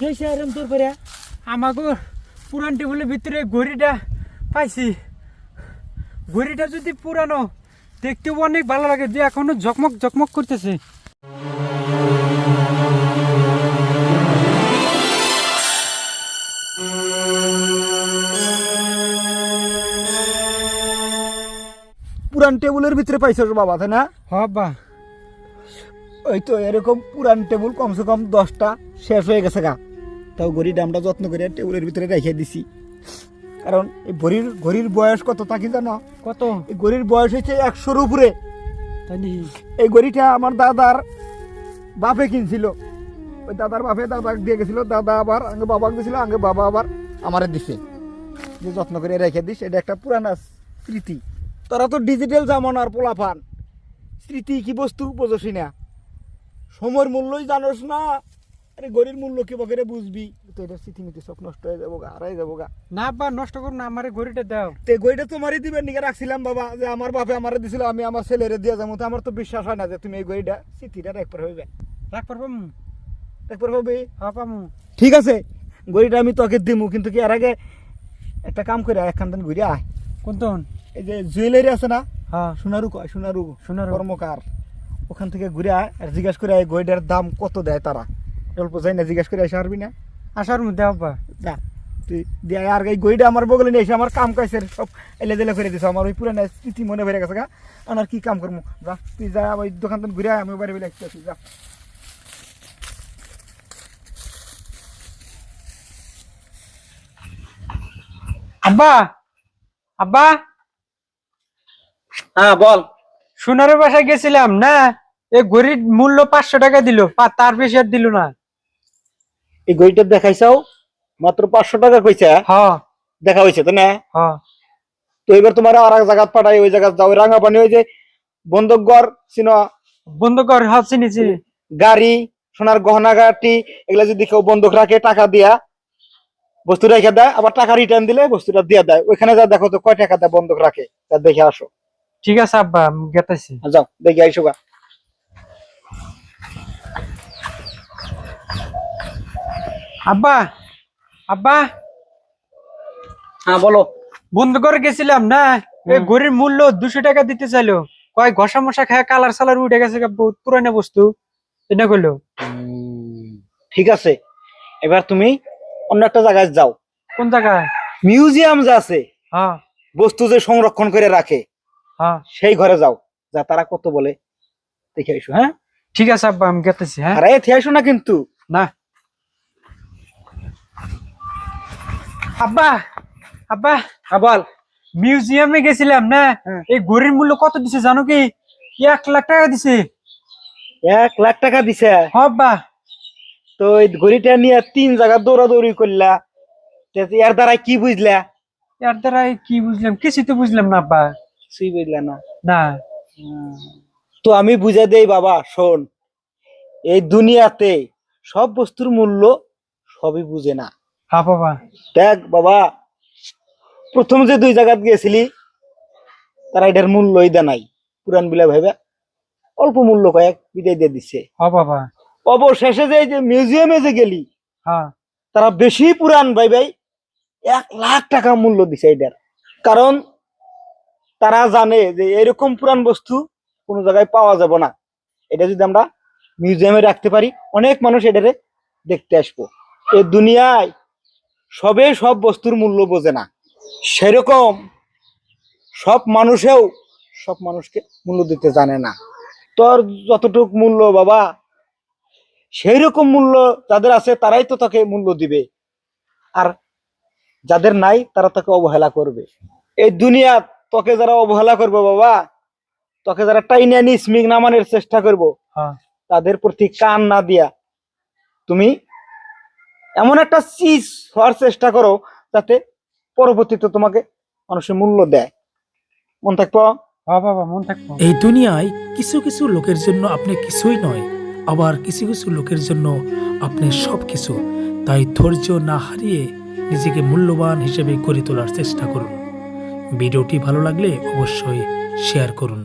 গেছে আরাম তোর পরে আমাকে পুরান টেবিলের ভিতরে ঘড়িটা পাইছি। ঘড়িটা যদি পুরানো, দেখতেও অনেক ভালো লাগে যে এখনও ঝকমক ঝকমক করতেছে। পুরান টেবিলের ভিতরে পাইছস বাবা, তাই না? হ্যাঁ বা ওই তো এরকম পুরান টেবিল কমসে কম দশটা শেষ হয়ে গেছে গা। তাও ঘড়িটা আমরা যত্ন করে টেবিলের ভিতরে রেখে দিছি। কারণ এই ঘড়ির ঘড়ির বয়স কত তা কি জানো? কত? এই ঘড়ির বয়স হচ্ছে একশোর উপরে। এই ঘড়িটা আমার দাদার বাপে কিনছিল। ওই দাদার বাপে দাদাকে দিয়ে গেছিল দাদা আবার আগে বাবাকে দিছিল আগে বাবা আবার আমারে দিছে। যে যত্ন করে রেখে দিস এটা একটা পুরানা স্মৃতি। তারা তো ডিজিটাল জামানার পোলাপান। স্মৃতি কি বস্তু বোঝসি না সময়ের মূল্যই জানোস না। আরে গরির মূল্য কি বকেরে বুঝবি? তো এটা স্মৃতিমিতি সব নষ্ট হয়ে যাব গা হারাই যাব গা না বা নষ্ট করুন না আমার ঘড়িটা দাও। তে গইটা তোমারই দিবেন নিকে রাখছিলাম বাবা যে আমার বাপে আমারে দিছিল আমি আমার ছেলেরে দিয়ে যাব। তো আমার তো বিশ্বাস হয় না যে তুমি এই গইটা স্মৃতিটা একবার হইবে। রাখ পারবাম একবার হবে? হ্যাঁ পামু ঠিক আছে গড়িটা আমি তোকে দিমু কিন্তু কি এর আগে একটা কাম করে একখান দিন ঘুরে আয়। কোন এই যে জুয়েলারি আছে না? হ্যাঁ। সোনারু কয়? সোনারু সোনারু। কর্মকার। ওখান থেকে ঘুরে আর জিজ্ঞাসা করে আয় গইটার দাম কত দেয় তারা? অল্প যাই না জিজ্ঞাসা করে এসে পারবি না? আসার মধ্যে হবা যা তুই দিয়ে আর এই গইটা আমার বগলে নিয়ে এসে আমার কাম কাজে সব এলে দিলে করে দিছে। আমার ওই পুরানো স্মৃতি মনে ভরে গেছে গা। আমার কি কাম করব যা তুই যা ওই দোকান থেকে ঘুরে আমি বাড়ি বেলে আসছি যা। আব্বা আব্বা। হ্যাঁ বল। সোনারের বাসায় গেছিলাম না? এই ঘড়ির মূল্য পাঁচশো টাকা দিল তার বেশি আর দিল না। এই গইটা দেখাইছাও? মাত্র পাঁচশো টাকা কইছে হ্যাঁ? দেখা হয়েছে তো না? হ্যাঁ তো এবার তোমার আর এক জায়গা পাঠাই ওই জায়গা যাও। রাঙা পানি ওই যে বন্ধকগড় চিন? বন্ধ কর হ্যাঁ চিনি চিনি। গাড়ি সোনার গহনা গাটি এগুলা যদি কেউ বন্ধক রাখে টাকা দিয়া বস্তু রেখে দেয় আবার টাকা রিটার্ন দিলে বস্তুটা দিয়ে দেয়। ওইখানে যা দেখো তো কয় টাকা দেয় বন্ধক রাখে তা দেখে আসো। ঠিক আছে আব্বা আমি গেতেছি। যাও দেখে আইসো গা। আব্বা আব্বা। হ্যাঁ বলো। বন্ধ করে গেছিলাম না? এই ঘড়ির মূল্য দুশো টাকা দিতে চাইলো। কয় ঘষা মশা খায় কালার সালার উঠে গেছে বহুত পুরানো বস্তু। এটা করল ঠিক আছে। এবার তুমি অন্য একটা জায়গায় যাও। কোন জায়গায়? মিউজিয়াম যে আছে হ্যাঁ। বস্তু যে সংরক্ষণ করে রাখে সেই ঘরে যাও। যা তারা কত বলে দেখে আইসো হ্যাঁ? ঠিক আছে আব্বা আমি গেতেছি হ্যাঁ? আর এতে আইসো না কিন্তু। না। আব্বা আব্বা হ্যাঁ বল। মিউজিয়ামে গেছিলাম না? হ্যাঁ। এই ঘড়ির মূল্য কত দিছে জানো কি? এক লাখ টাকা দিছে। এক লাখ টাকা দিছে? হ্যাঁ আব্বা। তো এই ঘড়িটা নিয়ে তিন জায়গা দৌড়াদৌড়ি করলা। এর দ্বারা কি বুঝলা? এর দ্বারা কি বুঝলাম? কিছু তো বুঝলাম না আব্বা। কিছুই বুঝলা না না। তো আমি বুঝে দেই বাবা শোন। এই দুনিয়াতে সব বস্তুর মূল্য সবই বুঝে না। হ্যাঁ বাবা। দেখ বাবা প্রথম যে দুই জায়গাত গেছিলি তারা এটার মূল্যই দেয় নাই। পুরান বিলা ভাইবা অল্প মূল্য কয়েক বিদায় দিয়ে দিছে। হ্যাঁ বাবা। অবশেষে যে এই যে মিউজিয়ামে যে গেলি হ্যাঁ তারা বেশি পুরান ভাই ভাই এক লাখ টাকা মূল্য দিছে এটার। কারণ তারা জানে যে এরকম পুরান বস্তু কোনো জায়গায় পাওয়া যাবে না। এটা যদি আমরা মিউজিয়ামে রাখতে পারি, অনেক মানুষ এটারে দেখতে আসব। এই দুনিয়ায় সবে সব বস্তুর মূল্য বোঝে না। সেরকম সব মানুষেও সব মানুষকে মূল্য দিতে জানে না। তোর যতটুক মূল্য বাবা সেই রকম মূল্য যাদের আছে তারাই তো তাকে মূল্য দিবে। আর যাদের নাই তারা তাকে অবহেলা করবে। এই দুনিয়া তোকে যারা অবহেলা করব বাবা তোকে যারা টাইনে নি স্মিং নামানোর চেষ্টা করব হ্যাঁ। তাদের প্রতি কান না দিয়া তুমি এমন একটা চিজ হওয়ার চেষ্টা করো যাতে পরবর্তীতে তোমাকে মানুষের মূল্য দেয়। মন হ্যাঁ মন থাকব। এই দুনিয়ায় কিছু কিছু লোকের জন্য আপনি কিছুই নয় আবার কিছু কিছু লোকের জন্য আপনি সব কিছু তাই ধৈর্য না হারিয়ে নিজেকে মূল্যবান হিসেবে গড়ে তোলার চেষ্টা করুন। ভিডিওটি ভালো লাগলে অবশ্যই শেয়ার করুন।